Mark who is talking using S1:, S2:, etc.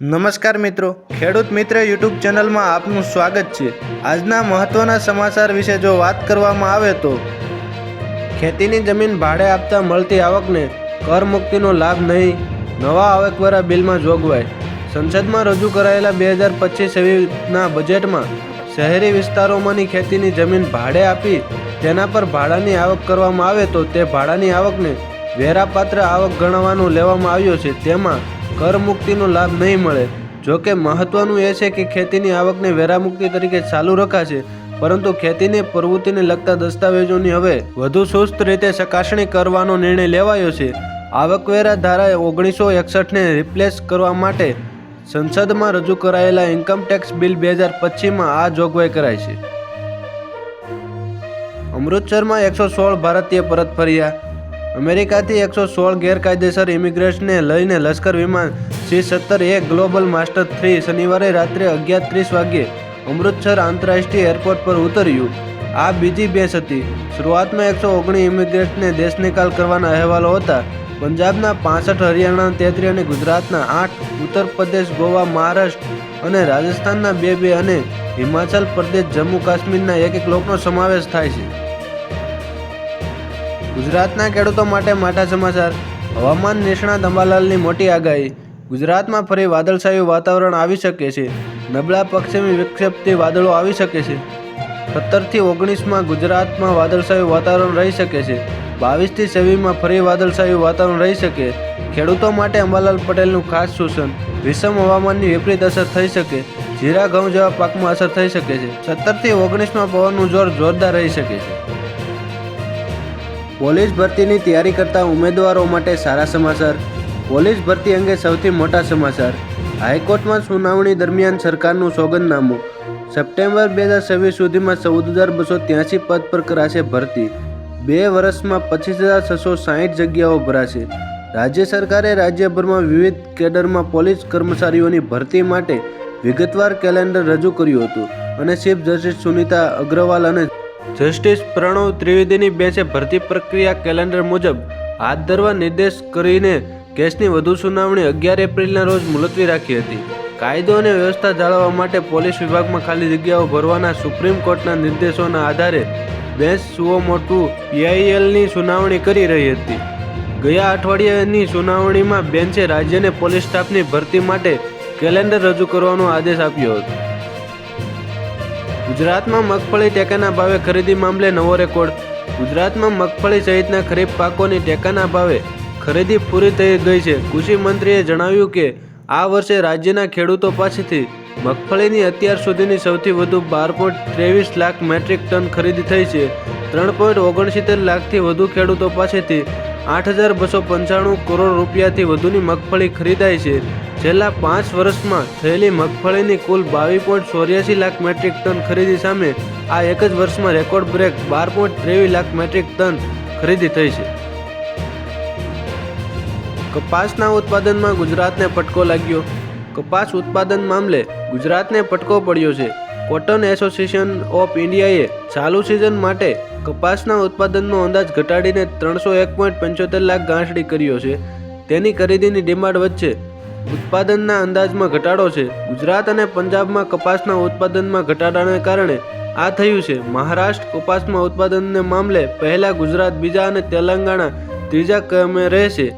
S1: નમસ્કાર મિત્રો, ખેડૂત મિત્ર યુટ્યુબ ચેનલમાં આપનું સ્વાગત છે. આજના મહત્વના સમાચાર વિશે જો વાત કરવામાં આવે તો, ખેતીની જમીન ભાડે આપતા મળતી આવકને કર મુક્તિનો લાભ નહીં, નવા આવકવેરા બિલમાં જોગવાઈ. સંસદમાં રજૂ કરાયેલા બે હજાર પચીસ એવીના બજેટમાં શહેરી વિસ્તારોમાંની ખેતીની જમીન ભાડે આપી તેના પર ભાડાની આવક કરવામાં આવે તો તે ભાડાની આવકને વેરાપાત્ર આવક ગણવાનું લેવામાં આવ્યો છે. તેમાં કર મુક્તિનો લાભ નહીં મળે. જો કે મહત્વનું એ છે કે ખેતીની આવકને વેરામુક્તિ તરીકે ચાલુ રખાશે, પરંતુ ખેતીને પ્રવૃત્તિને લગતા દસ્તાવેજોની હવે વધુ સુસ્ત રીતે ચકાસણી કરવાનો નિર્ણય લેવાયો છે. આવકવેરા ધારા ઓગણીસો એકસઠને રિપ્લેસ કરવા માટે સંસદમાં રજૂ કરાયેલા ઇન્કમટેક્સ બિલ બે હજાર પચીસમાં આ જોગવાઈ કરાઈ છે. અમૃતસરમાં એકસો સોળ ભારતીય પરત ફર્યા. અમેરિકાથી એકસો સોળ ગેરકાયદેસર ઇમિગ્રેશનને લઈને લશ્કર વિમાન સી સત્તર એ ગ્લોબલ માસ્ટર થ્રી શનિવારે રાત્રે અગિયાર ત્રીસ વાગ્યે અમૃતસર આંતરરાષ્ટ્રીય એરપોર્ટ પર ઉતર્યું. આ બીજી બેસ હતી. શરૂઆતમાં એકસો ઓગણીસ ઇમિગ્રેટને દેશ નિકાલ કરવાના અહેવાલો હતા. પંજાબના પાસઠ, હરિયાણા તેત્રી અને ગુજરાતના આઠ ઉત્તર પ્રદેશ ગોવા, મહારાષ્ટ્ર અને રાજસ્થાનના બે બે અને હિમાચલ પ્રદેશ, જમ્મુ કાશ્મીરના એક એક લોકનો સમાવેશ થાય છે. ગુજરાતના ખેડૂતો માટે માઠા સમાચાર. હવામાન નિષ્ણાત અંબાલાલની મોટી આગાહી. ગુજરાતમાં ફરી વાદળછાયું વાતાવરણ આવી શકે છે. નબળા પશ્ચિમી વિક્ષેપથી વાદળો આવી શકે છે. સત્તરથી ઓગણીસમાં ગુજરાતમાં વાદળછાયું વાતાવરણ રહી શકે છે. બાવીસથી છવ્વીસમાં ફરી વાદળછાયું વાતાવરણ રહી શકે. ખેડૂતો માટે અંબાલાલ પટેલનું ખાસ સૂચન વિષમ હવામાનની વિપરીત અસર થઈ શકે. જીરા ઘઉં જેવા પાકમાં અસર થઈ શકે છે. સત્તરથી ઓગણીસમાં પવનનું જોર જોરદાર રહી શકે છે. પોલીસ ભરતીની તૈયારી કરતા ઉમેદવારો માટે સારા સમાચાર. પોલીસ ભરતી અંગે સૌથી મોટા સમાચાર. હાઈકોર્ટમાં સુનાવણી દરમિયાન સરકારનું સોગંદનામું. સપ્ટેમ્બર બે હજાર છવ્વીસ સુધીમાં ચૌદ હજાર બસો ત્યાસી પદ પર કરાશે ભરતી. બે વર્ષમાં પચીસ હજાર છસો સાહીઠ જગ્યાઓ ભરાશે. રાજ્ય સરકારે રાજ્યભરમાં વિવિધ કેડરમાં પોલીસ કર્મચારીઓની ભરતી માટે વિગતવાર કેલેન્ડર રજૂ કર્યું હતું અને ચીફ જસ્ટિસ સુનિતા અગ્રવાલ અને જસ્ટિસ પ્રણવ ત્રિવેદીની બેંચે ભરતી પ્રક્રિયા કેલેન્ડર મુજબ હાથ ધરવા નિર્દેશ કરીને કેસની વધુ સુનાવણી અગિયાર એપ્રિલના રોજ મુલતવી રાખી હતી. કાયદો અને વ્યવસ્થા જાળવવા માટે પોલીસ વિભાગમાં ખાલી જગ્યાઓ ભરવાના સુપ્રીમ કોર્ટના નિર્દેશોના આધારે બેંચ સુઓ મોટું પીઆઈએલની સુનાવણી કરી રહી હતી. ગયા અઠવાડિયાની સુનાવણીમાં બેન્ચે રાજ્યને પોલીસ સ્ટાફની ભરતી માટે કેલેન્ડર રજૂ કરવાનો આદેશ આપ્યો હતો. ગુજરાતમાં મગફળી ટેકાના ભાવે ખરીદી મામલે નવો રેકોર્ડ. ગુજરાતમાં મગફળી સહિતના ખરીફ પાકોની ટેકાના ભાવે ખરીદી પૂરી થઈ ગઈ છે. કૃષિ મંત્રીએ જણાવ્યું કે, આ વર્ષે રાજ્યના ખેડૂતો પાસેથી મગફળીની અત્યાર સુધીની સૌથી વધુ બાર પોઈન્ટ ત્રેવીસ લાખ મેટ્રિક ટન ખરીદી થઈ છે. ત્રણ પોઈન્ટ ઓગણસિત્તેર લાખથી વધુ ખેડૂતો પાસેથી આઠ હજાર બસો પંચાણું કરોડ રૂપિયાથી વધુની મગફળી ખરીદાઈ છે. છેલ્લા પાંચ વર્ષમાં થયેલી મગફળીની કુલ બાવીસ પોઈન્ટ ચોર્યાસી લાખ મેટ્રિક ટન ખરીદી સામે આ એક જ વર્ષમાં રેકોર્ડ બ્રેક બાર પોઈન્ટ ત્રેવીસ લાખ મેટ્રિક ટન ખરીદી થઈ છે. કપાસના ઉત્પાદનમાં ગુજરાતને ફટકો લાગ્યો. કપાસ ઉત્પાદન મામલે ગુજરાતને ફટકો પડ્યો છે. કોટન એસોસિએશન ઓફ ઇન્ડિયાએ ચાલુ સિઝન માટે કપાસના ઉત્પાદનનો અંદાજ ઘટાડીને ત્રણસો એક પોઈન્ટ પંચોતેર લાખ ગાંસડી કર્યો છે. તેની ખરીદીની ડિમાન્ડ વચ્ચે ઉત્પાદનના અંદાજમાં ઘટાડો છે. ગુજરાત અને પંજાબમાં કપાસના ઉત્પાદનમાં ઘટાડાને કારણે આ થયું છે. મહારાષ્ટ્ર કપાસમાં ઉત્પાદનને મામલે પહેલા ગુજરાત, બીજા અને તેલંગાણા ત્રીજા ક્રમે રહેશે.